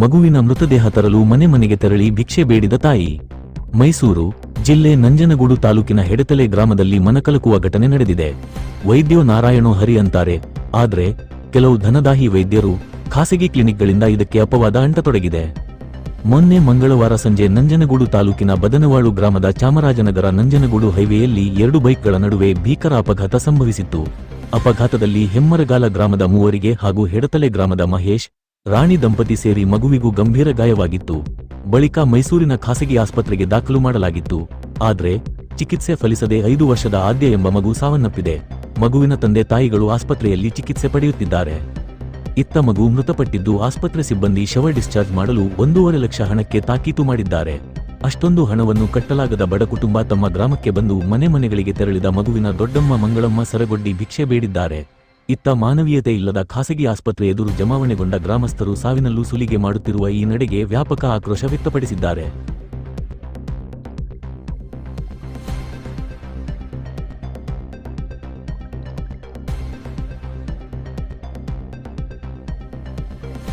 ಮಗುವಿನ ಮೃತದೇಹ ತರಲು ಮನೆ ಮನೆಗೆ ತೆರಳಿ ಭಿಕ್ಷೆ ಬೇಡಿದ ತಾಯಿ. ಮೈಸೂರು ಜಿಲ್ಲೆ ನಂಜನಗೂಡು ತಾಲೂಕಿನ ಹೆಡತಲೆ ಗ್ರಾಮದಲ್ಲಿ ಮನಕಲಕುವ ಘಟನೆ ನಡೆದಿದೆ. ವೈದ್ಯೋ ನಾರಾಯಣೋ ಹರಿ ಅಂತಾರೆ. ಆದ್ರೆ ಕೆಲವು ಧನದಾಹಿ ವೈದ್ಯರು ಖಾಸಗಿ ಕ್ಲಿನಿಕ್ಗಳಿಂದ ಇದಕ್ಕೆ ಅಪವಾದ ಅಂಟತೊಡಗಿದೆ ಮೊನ್ನೆ ಮಂಗಳವಾರ ಸಂಜೆ ನಂಜನಗೂಡು ತಾಲೂಕಿನ ಬದನವಾಳು ಗ್ರಾಮದ ಚಾಮರಾಜನಗರ ನಂಜನಗೂಡು ಹೈವೇಯಲ್ಲಿ ಎರಡು ಬೈಕ್ಗಳ ನಡುವೆ ಭೀಕರ ಅಪಘಾತ ಸಂಭವಿಸಿತ್ತು. ಅಪಘಾತದಲ್ಲಿ ಹೆಮ್ಮರಗಾಲ ಗ್ರಾಮದ ಮೂವರಿಗೆ ಹಾಗೂ ಹೆಡತಲೆ ಗ್ರಾಮದ ಮಹೇಶ್ ರಾಣಿ ದಂಪತಿ ಸೇರಿ ಮಗುವಿಗೂ ಗಂಭೀರ ಗಾಯವಾಗಿತ್ತು. ಬಳಿಕ ಮೈಸೂರಿನ ಖಾಸಗಿ ಆಸ್ಪತ್ರೆಗೆ ದಾಖಲು ಮಾಡಲಾಗಿತ್ತು. ಆದರೆ, ಚಿಕಿತ್ಸೆ ಫಲಿಸದೆ ಐದು ವರ್ಷದ ಆದ್ಯ ಎಂಬ ಮಗು ಸಾವನ್ನಪ್ಪಿದೆ. ಮಗುವಿನ ತಂದೆ ತಾಯಿಗಳು ಆಸ್ಪತ್ರೆಯಲ್ಲಿ ಚಿಕಿತ್ಸೆ ಪಡೆಯುತ್ತಿದ್ದಾರೆ. ಇತ್ತ ಮಗು ಮೃತಪಟ್ಟಿದ್ದು ಆಸ್ಪತ್ರೆ ಸಿಬ್ಬಂದಿ ಶವ ಡಿಸ್ಚಾರ್ಜ್ ಮಾಡಲು ಒಂದೂವರೆ ಲಕ್ಷ ಹಣಕ್ಕೆ ತಾಕೀತು ಮಾಡಿದ್ದಾರೆ. ಅಷ್ಟೊಂದು ಹಣವನ್ನು ಕಟ್ಟಲಾಗದ ಬಡ ಕುಟುಂಬ ತಮ್ಮ ಗ್ರಾಮಕ್ಕೆ ಬಂದು ಮನೆ ಮನೆಗಳಿಗೆ ತೆರಳಿದ ಮಗುವಿನ ದೊಡ್ಡಮ್ಮ ಮಂಗಳಮ್ಮ ಸರಗೊಡ್ಡಿ ಭಿಕ್ಷೆ ಬೇಡಿದ್ದಾರೆ. ಇತ್ತ ಮಾನವೀಯತೆ ಇಲ್ಲದ ಖಾಸಗಿ ಆಸ್ಪತ್ರೆ ಎದುರು ಜಮಾವಣೆಗೊಂಡ ಗ್ರಾಮಸ್ಥರು ಸಾವಿನಲ್ಲೂ ಸುಲಿಗೆ ಮಾಡುತ್ತಿರುವ ಈ ನಡೆಗೆ ವ್ಯಾಪಕ ಆಕ್ರೋಶ ವ್ಯಕ್ತಪಡಿಸಿದ್ದಾರೆ.